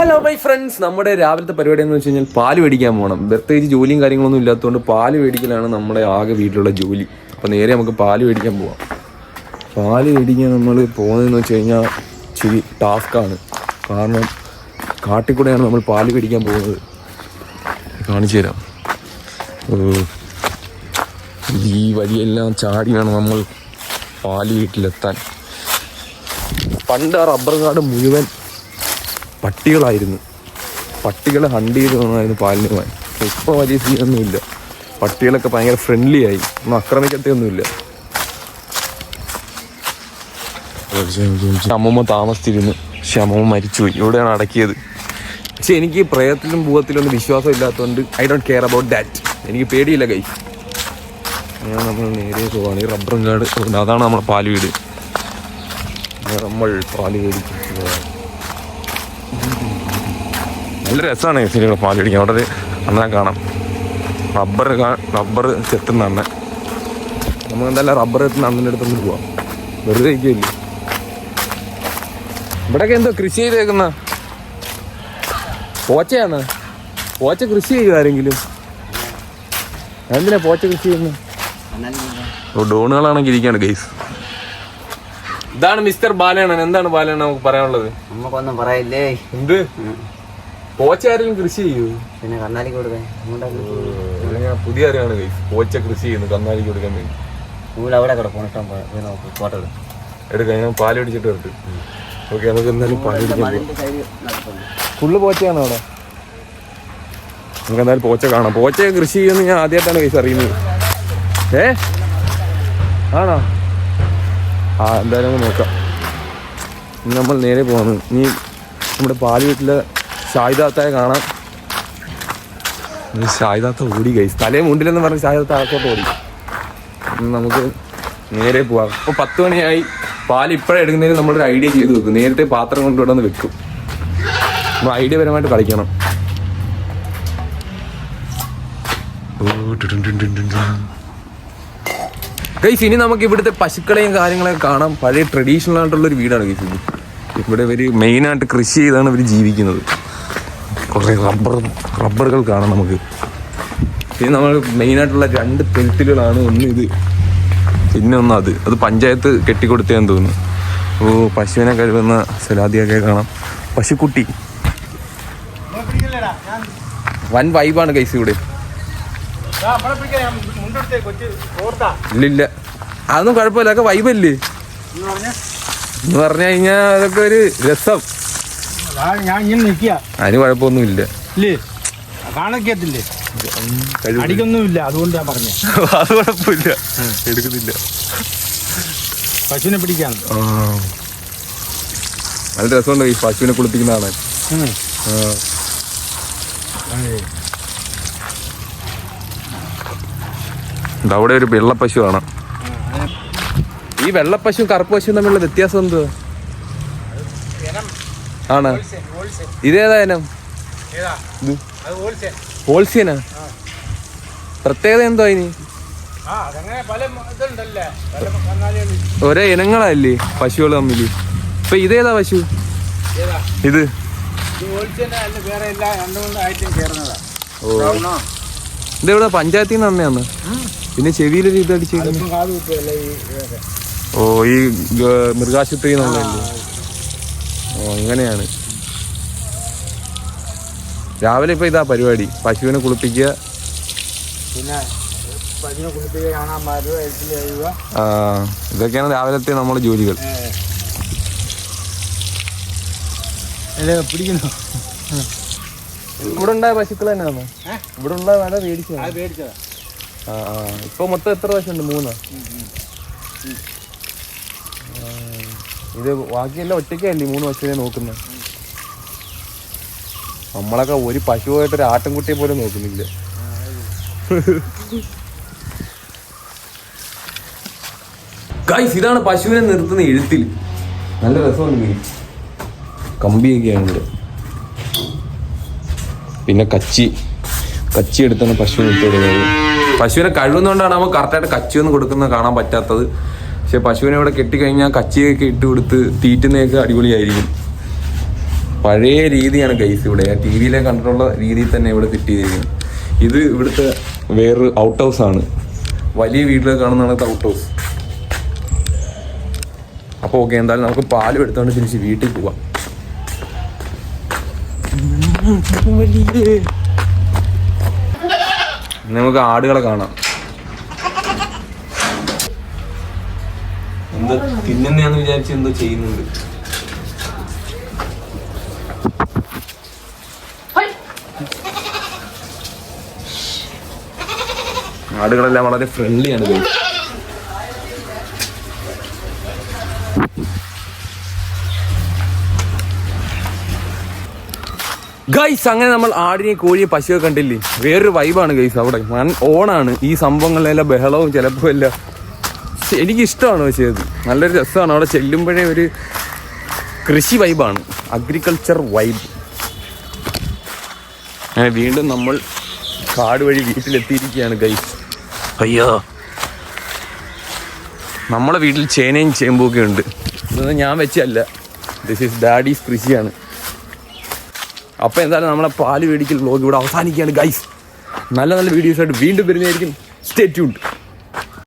Hello my friends നമ്മുടെ രാവിലത്തെ പരിപാടി എന്ന് വെച്ച് കഴിഞ്ഞാൽ പാൽ മേടിക്കാൻ പോകണം പ്രത്യേകിച്ച് ജോലിയും കാര്യങ്ങളൊന്നും ഇല്ലാത്തതുകൊണ്ട് പാൽ മേടിക്കലാണ് നമ്മുടെ ആകെ വീട്ടിലുള്ള ജോലി. അപ്പോൾ നേരെ നമുക്ക് പാൽ മേടിക്കാൻ പോവാം. പാൽ മേടിക്കാൻ നമ്മൾ പോകുന്നതെന്ന് വെച്ച് കഴിഞ്ഞാൽ ഇച്ചിരി ടാസ്ക്കാണ് കാരണം കാട്ടിൽ കൂടെയാണ് നമ്മൾ പാൽ മേടിക്കാൻ പോകുന്നത്. കാണിച്ചു തരാം. ഈ വഴിയെല്ലാം ചാടി വേണം നമ്മൾ പാൽ വീട്ടിലെത്താൻ. പണ്ട് ആ റബ്ബർ കാട് മുഴുവൻ പട്ടികളായിരുന്നു. പട്ടികളെ ഹണ്ട് ചെയ്ത് വന്നായിരുന്നു പാലിന് പോകാൻ. ഇപ്പോൾ വലിയ സീനൊന്നുമില്ല. പട്ടികളൊക്കെ ഭയങ്കര ഫ്രണ്ട്ലി ആയി. ഒന്നും ആക്രമിക്കത്തൊന്നുമില്ല അമ്മമ്മ താമസിച്ചിരുന്നു. പക്ഷെ അമ്മമ്മ മരിച്ചുപോയി. ഇവിടെയാണ് അടക്കിയത്. പക്ഷെ എനിക്ക് പ്രയത്തിലും ഭൂതത്തിലും ഒന്നും വിശ്വാസം ഇല്ലാത്തതുകൊണ്ട് I don't care about that എനിക്ക് പേടിയില്ല കൈ ഞാൻ നമ്മൾ നേരെ പോവാണ് ഈ റബ്ബറും കാട് അതാണ് നമ്മുടെ പാൽ വീട്. നമ്മൾ പാൽ മേടിക്കും. നല്ല രസമാണ് ഈ പാൽ മേടിക്കാൻ അവിടെ നന്നാ കാണാം. റബ്ബർ റബ്ബർ ചെത്തുന്ന നമ്മൾ എന്തായാലും റബ്ബർ എത്തുന്ന അണ്ണന്റെ അടുത്തൊന്ന് പോവാം. വെറുതെ ഇരിക്കുമല്ലേ ഇവിടെയൊക്കെ എന്തോ കൃഷി ചെയ്തേക്കുന്ന പോച്ചയാണ്. പോച്ച കൃഷി ചെയ്യുക ആരെങ്കിലും? എന്തിനാ പോച്ച കൃഷി ചെയ്യുന്നത് ഡോണുകളാണെങ്കിൽ ഇരിക്കാണ് ഗൈസ് ഇതാണ് മിസ്റ്റർ ബാലയണ്ണൻ. എന്താണ് ബാലയണ്ണൻ നമുക്ക് പറയാനുള്ളത്? നമുക്കൊന്നും പറയില്ലേ. എന്ത്? പോച്ച ആരെങ്കിലും കൃഷി ചെയ്യൂ? പിന്നെ കന്നാലിക്ക് കൊടുക്കാൻ. ഞാൻ പുതിയ അറിവാണ് ഗൈസ് പോച്ച കൃഷി ചെയ്യുന്നു കന്നാലിക്ക് കൊടുക്കാൻ വേണ്ടി. സ്കൂൾ അവിടെ കിടക്കും ഇഷ്ടം ഫോട്ടോ എടുക്കാം ഞാൻ പാൽ പിടിച്ചിട്ട് വരട്ട്. ഓക്കെ നമുക്ക് എന്തായാലും പാൽ ഫുള്ള് പോച്ചയാണോ അവിടെ? നമുക്ക് എന്തായാലും പോച്ച കാണാം. പോച്ച കൃഷി ചെയ്യുമെന്ന് ഞാൻ ആദ്യമായിട്ടാണ് ഗൈസ് അറിയുന്നത്. ഏ? ആണോ? ആ എന്തായാലും നോക്കാം. നമ്മൾ നേരെ പോകുന്നു ഇനി നമ്മുടെ പാൽ വീട്ടിലെ ഷായിദാത്തായ കാണാം ഷായിദാത്ത ഓടി ഗൈസ് തലേ മുണ്ടിലെന്ന് പറഞ്ഞ് ഷായിദാത്ത ആക്കോട്ട് ഓടി. നമുക്ക് നേരെ പോവാം. അപ്പോൾ പത്ത് മണിയായി. പാൽ ഇപ്പോഴേ എടുക്കുന്നതിന് നമ്മളൊരു ഐഡിയ ചെയ്ത് വെക്കും. നേരത്തെ പാത്രം കൊണ്ടുവിടുന്ന് വെക്കും. നമ്മൾ ഐഡിയ പരമായിട്ട് കളിക്കണം. ഗൈസ് ഇനി നമുക്ക് ഇവിടുത്തെ പശുക്കളെയും കാര്യങ്ങളൊക്കെ കാണാം പഴയ ട്രഡീഷണൽ ആയിട്ടുള്ള ഒരു വീടാണ് ഗൈസ് ഇത് ഇവിടെ ഇവർ മെയിനായിട്ട് കൃഷി ചെയ്താണ് ഇവർ ജീവിക്കുന്നത്. കുറേ റബ്ബർ റബ്ബറുകൾ കാണാം നമുക്ക്. ഇനി നമ്മൾ മെയിനായിട്ടുള്ള രണ്ട് പെരുത്തിലുകളാണ് ഒന്ന് ഇത് പിന്നെ ഒന്ന് അത്. അത് പഞ്ചായത്ത് കെട്ടിക്കൊടുത്തേന്ന് തോന്നുന്നു. ഓ പശുവിനെ കഴുകുന്ന സലാദിയൊക്കെ കാണാം. പശുക്കുട്ടി. വൻ വൈബാണ് കൈസ് ഇവിടെ. ഇല്ലില്ല. അതൊന്നും കുഴപ്പമില്ല. അതൊക്കെ വൈബല്ലേ എന്ന് പറഞ്ഞു കഴിഞ്ഞാൽ അതൊക്കെ ഒരു രസം. ഞാൻ ഇങ്ങനെ നിൽക്കുക. അതിന് കുഴപ്പമൊന്നുമില്ല. ഇല്ലേ? കാണക്കത്തില്ലേ അടിക്കൊന്നുമില്ല അതുകൊണ്ട് ഞാൻ പറഞ്ഞു. അത് കുഴപ്പമില്ല. എടുക്കുന്നില്ല. പശുവിനെ പിടിക്കാൻ. നല്ല രസമുണ്ട് ഈ പശുവിനെ കുളിപ്പിക്കുന്നതാണ്. അവിടെ ഒരു വെള്ളപ്പശു ആണ് ഈ വെള്ളപ്പശുവും കറുപ്പ് പശുവും തമ്മിലുള്ള വ്യത്യാസം എന്തുവാ? ആണ്? ഇതേതാ ഇനം? ഹോൾസിയനാ പ്രത്യേകത എന്തോ ഇനി? ഒരേ ഇനങ്ങളല്ലേ പശുകൾ തമ്മിൽ ഇപ്പൊ ഇതേതാ പശു? ഇത്? ഇതെവിടെ? പഞ്ചായത്തിൽ നിന്ന് തന്നെയാണ് പിന്നെ ചെവിയിലൊരു ഇത് അടിച്ചേക്കുന്നു? ഇപ്പം കാത് കുത്തുകയല്ലേ ഈ ഇതൊക്കെ ഓ ഈ മൃഗാശുപത്രി എന്നുള്ളതല്ലേ അങ്ങനെയാണ്. രാവിലെ ഇപ്പൊ ഇതാ പരിപാടി. പശുവിനെ കുളിപ്പിക്കുക. പിന്നെ ആ, ഇതൊക്കെയാണ് രാവിലത്തെ നമ്മുടെ ജോലികൾ. ഇവിടെ ഉണ്ടായ പശുക്കൾ തന്നെയാണോ? ഇവിടെ ഉണ്ടായ നല്ല മേടിച്ചു മേടിച്ചതാ. ആ ഇപ്പൊ മൊത്തം എത്ര പശുണ്ട്? മൂന്നോ? ഇത് ബാക്കിയെല്ലാം ഒറ്റയ്ക്കല്ലേ മൂന്ന് പശുവിനെ നോക്കുന്നത്? നമ്മളൊക്കെ ഒരു പശുവായിട്ട് ഒരു ആട്ടിൻകുട്ടിയെ പോലും നോക്കുന്നില്ല. ഗൈസ് ഇതാണ് പശുവിനെ നിർത്തുന്ന എഴുത്തിൽ. നല്ല രസമുണ്ട് കമ്പിയൊക്കെയാണ് ഇവിടെ. പിന്നെ കച്ചി. കച്ചി എടുത്താണ് പശുവിന് ഇട്ട് പശുവിനെ കഴുകുന്നതുകൊണ്ടാണ് നമ്മൾ കറക്റ്റായിട്ട് കച്ചി ഒന്നും കൊടുക്കുന്നത് കാണാൻ പറ്റാത്തത്. പക്ഷെ പശുവിനെ ഇവിടെ കെട്ടിക്കഴിഞ്ഞാൽ കച്ചിയൊക്കെ ഇട്ട് കൊടുത്ത് തീറ്റുന്നതൊക്കെ അടിപൊളിയായിരിക്കും. പഴയ രീതിയാണ് ഗൈസ് ഇവിടെ. ടി വിയിലെ കണ്ടിട്ടുള്ള രീതിയിൽ തന്നെ ഇവിടെ ഫിറ്റ് ചെയ്തിരിക്കുന്നത് ഇത് ഇവിടുത്തെ വേറൊരു ഔട്ട് ഹൗസ് ആണ്. വലിയ വീട്ടിൽ കാണുന്നതാണ് ഔട്ട് ഹൗസ് അപ്പോൾ ഓക്കെ എന്തായാലും നമുക്ക് പാലും എടുത്തോണ്ട് തിരിച്ച് വീട്ടിൽ പോവാം. നമുക്ക് ആടുകളെ കാണാം. എന്തോ തിന്നുന്നയാന്ന് വിചാരിച്ച് എന്തോ ചെയ്യുന്നുണ്ട്. ആടുകളെല്ലാം വളരെ ഫ്രണ്ട്ലിയാണ് guys. ഗൈസ് അങ്ങനെ നമ്മൾ ആടിനെ കോഴിയെ പശുവെ കണ്ടില്ലേ? വേറൊരു വൈബാണ് ഗൈസ് അവിടെ. ഓണാണ്. ഈ സംഭവങ്ങളിലെല്ലാം ബഹളവും ചിലപ്പോൾ എല്ലാം എനിക്ക് ഇഷ്ടമാണ് അത് നല്ലൊരു രസമാണ്. അവിടെ ചെല്ലുമ്പോഴേ ഒരു കൃഷി വൈബാണ്. അഗ്രികൾച്ചർ വൈബ് അങ്ങനെ വീണ്ടും നമ്മൾ കാട് വഴി വീട്ടിലെത്തിയിരിക്കുകയാണ് ഗൈസ് അയ്യോ. നമ്മളെ വീട്ടിൽ ചേനയും ചേമ്പും ഉണ്ട്. ഇതൊന്നും ഞാൻ വെച്ചല്ല ദിസ് ഈസ് ഡാഡീസ് കൃഷിയാണ്. അപ്പോൾ എന്തായാലും നമ്മളെ പാൽ മേടിക്കൽ വ്ലോഗ് ഇവിടെ അവസാനിക്കുകയാണ് ഗൈസ് നല്ല നല്ല വീഡിയോസായിട്ട് വീണ്ടും വരുന്നതായിരിക്കും. Stay tuned